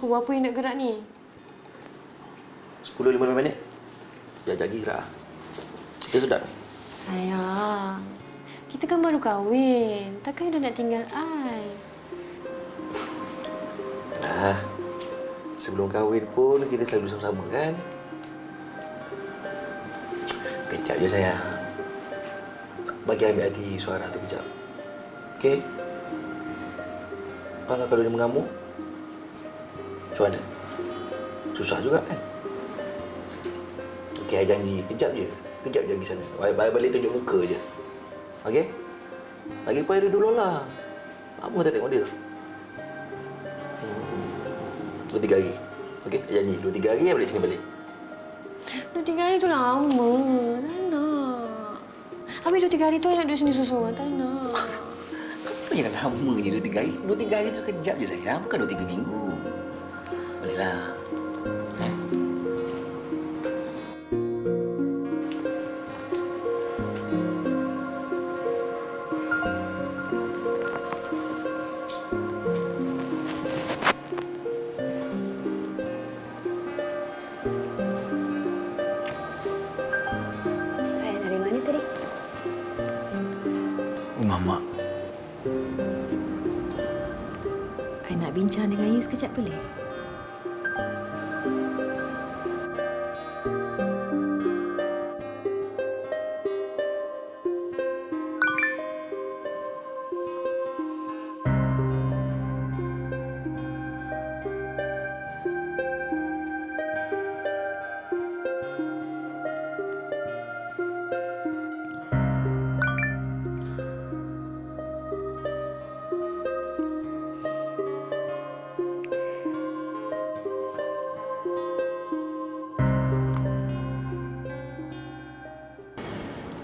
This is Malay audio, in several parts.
pukul berapa yang nak gerak ni? 10-15 minit. Sekejap lagi gerak. Kita sudah. Sayang, kita kan baru kahwin. Takkan dah nak tinggal I? Dah. Sebelum kahwin pun kita selalu bersama-sama kan? Kejap je sayang. Bagi ambil hati suara tu kejap. Okey? Kalau kalau dia mengamuk, macam mana? Susah juga kan? Okey, I janji. Kejap je. Kejap je pergi sana. Balik-balik tunjuk muka je. Okey? Lagi pun dia dulu lah. Apa tak tengok dia? Dua tiga hari. Okey, I janji. Dua tiga hari I balik sini balik. Dua tiga hari tu lama. Tak nak. Habis dua tiga hari tu I nak duduk sini susu. Tak nak. Apa yang lama je dua tiga hari? Dua tiga hari tu kejap je sayang. Bukan dua tiga minggu. Baliklah. Eh? Saya dari mana tadi? Rumah mak. I nak bincang dengan you sekejap boleh?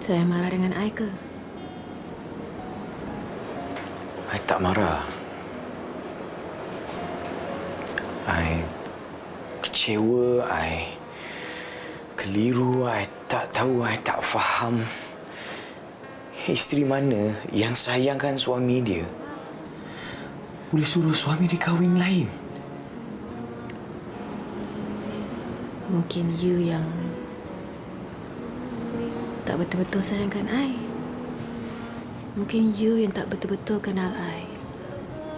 Saya marah dengan I ke? I tak marah. I kecewa, I keliru, I tak tahu, I tak faham. Isteri mana yang sayangkan suami dia boleh suruh suami dia kahwin lain? Mungkin you yang tak betul-betul sayangkan I. Mungkin you yang tak betul-betul kenal I.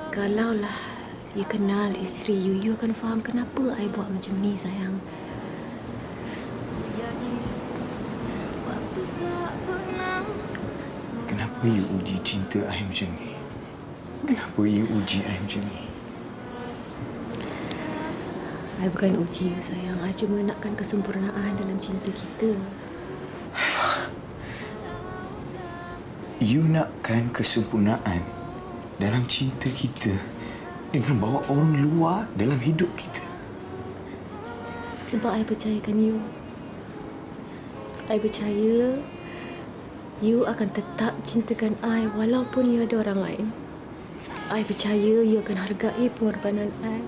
Kalaulah you kenal isteri you, you akan faham kenapa I buat macam ni sayang. Kenapa you uji cinta I macam ni? Kenapa you uji I macam ni? I bukan uji you sayang. I cuma nakkan kesempurnaan dalam cinta kita. You nakkan kesempurnaan dalam cinta kita dengan bawa orang luar dalam hidup kita. Sebab I percayakan you. I percaya you akan tetap cintakan I walaupun you ada orang lain. I percaya you akan hargai pengorbanan I.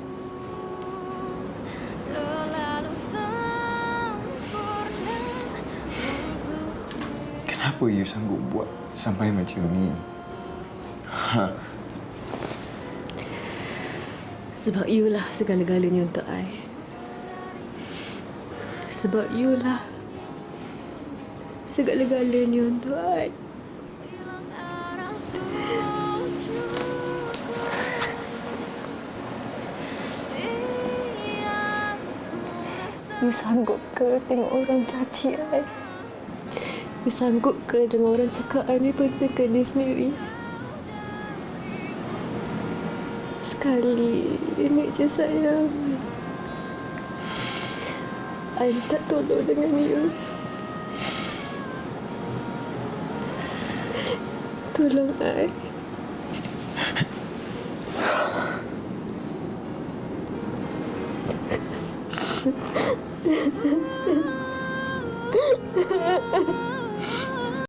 Kenapa you sanggup buat sampai macam ni? Ha, Sebab you lah segala-galanya untuk I. Sebab you lah segala-galanya untuk I. You sanggup ke tengok orang caci I? You sanggup ke dengan orang cakap I ni pentingkan dia sendiri? Sekali ini je sayang. I minta tolong dengan you. Tolong I.